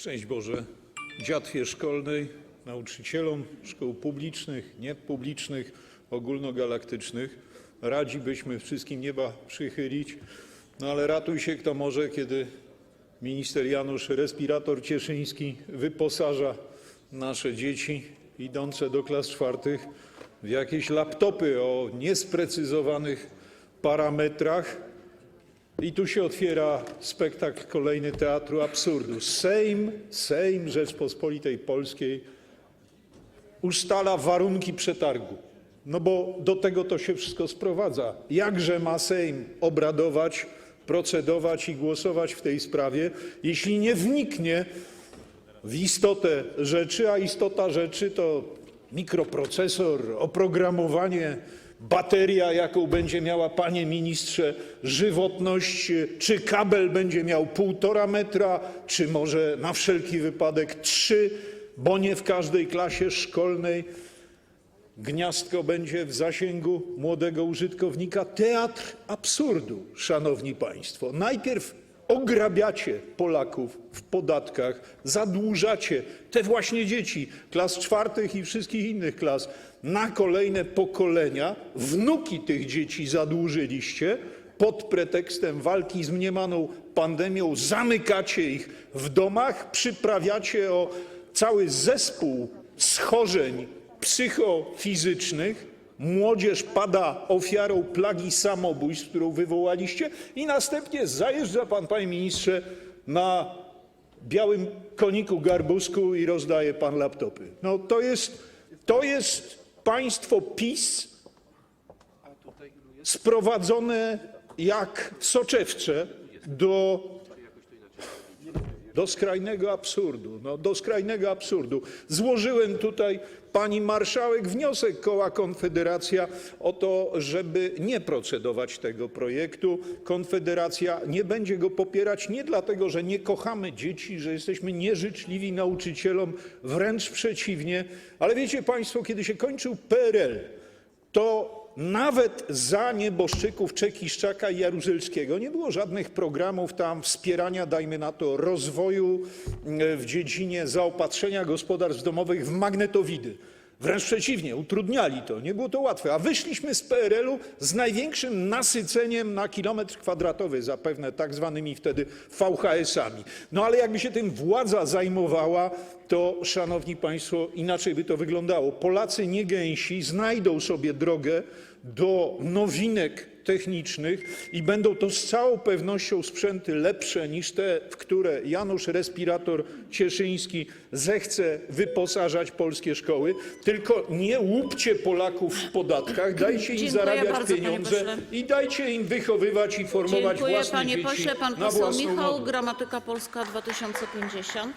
Szczęść Boże dziatwie szkolnej, nauczycielom szkół publicznych, niepublicznych, ogólnogalaktycznych. Radzi byśmy wszystkim nieba przychylić, no ale ratuj się kto może, kiedy minister Janusz Respirator Cieszyński wyposaża nasze dzieci idące do klas czwartych w jakieś laptopy o niesprecyzowanych parametrach. I tu się otwiera spektakl kolejny teatru absurdu. Sejm, Rzeczpospolitej Polskiej ustala warunki przetargu. No bo do tego to się wszystko sprowadza. Jakże ma Sejm obradować, procedować i głosować w tej sprawie, jeśli nie wniknie w istotę rzeczy, a istota rzeczy to mikroprocesor, oprogramowanie, bateria, jaką będzie miała, panie ministrze, żywotność, czy kabel będzie miał półtora metra, czy może na wszelki wypadek trzy, bo nie w każdej klasie szkolnej gniazdko będzie w zasięgu młodego użytkownika. Teatr absurdu, szanowni państwo. Najpierw ograbiacie Polaków w podatkach, zadłużacie te właśnie dzieci klas czwartych i wszystkich innych klas na kolejne pokolenia. Wnuki tych dzieci zadłużyliście pod pretekstem walki z mniemaną pandemią. Zamykacie ich w domach, przyprawiacie o cały zespół schorzeń psychofizycznych. Młodzież pada ofiarą plagi samobójstw, którą wywołaliście, i następnie zajeżdża pan, panie ministrze, na białym koniku garbusku i rozdaje pan laptopy. No to jest, to jest państwo PiS sprowadzone jak soczewcze do do skrajnego absurdu, no, do skrajnego absurdu. Złożyłem tutaj, pani marszałek, wniosek koła Konfederacja o to, żeby nie procedować tego projektu. Konfederacja nie będzie go popierać nie dlatego, że nie kochamy dzieci, że jesteśmy nieżyczliwi nauczycielom, wręcz przeciwnie, ale wiecie państwo, kiedy się kończył PRL, to nawet za nieboszczyków Czekiszczaka i Jaruzelskiego nie było żadnych programów wspierania, dajmy na to, rozwoju e, w dziedzinie zaopatrzenia gospodarstw domowych w magnetowidy. Wręcz przeciwnie, utrudniali to, nie było to łatwe. A wyszliśmy z PRL-u z największym nasyceniem na kilometr kwadratowy, zapewne tak zwanymi wtedy VHS-ami. No ale jakby się tym władza zajmowała, to szanowni państwo, inaczej by to wyglądało. Polacy nie gęsi znajdą sobie drogę do nowinek technicznych i będą to z całą pewnością sprzęty lepsze niż te, w które Janusz Respirator Cieszyński zechce wyposażać polskie szkoły. Tylko nie łupcie Polaków w podatkach, dajcie im zarabiać bardzo, panie pieniądze pośle. i dajcie im wychowywać i formować Dziękuję własne panie dzieci pośle. Pan na poseł własną Michał. Gramatyka Polska 2050.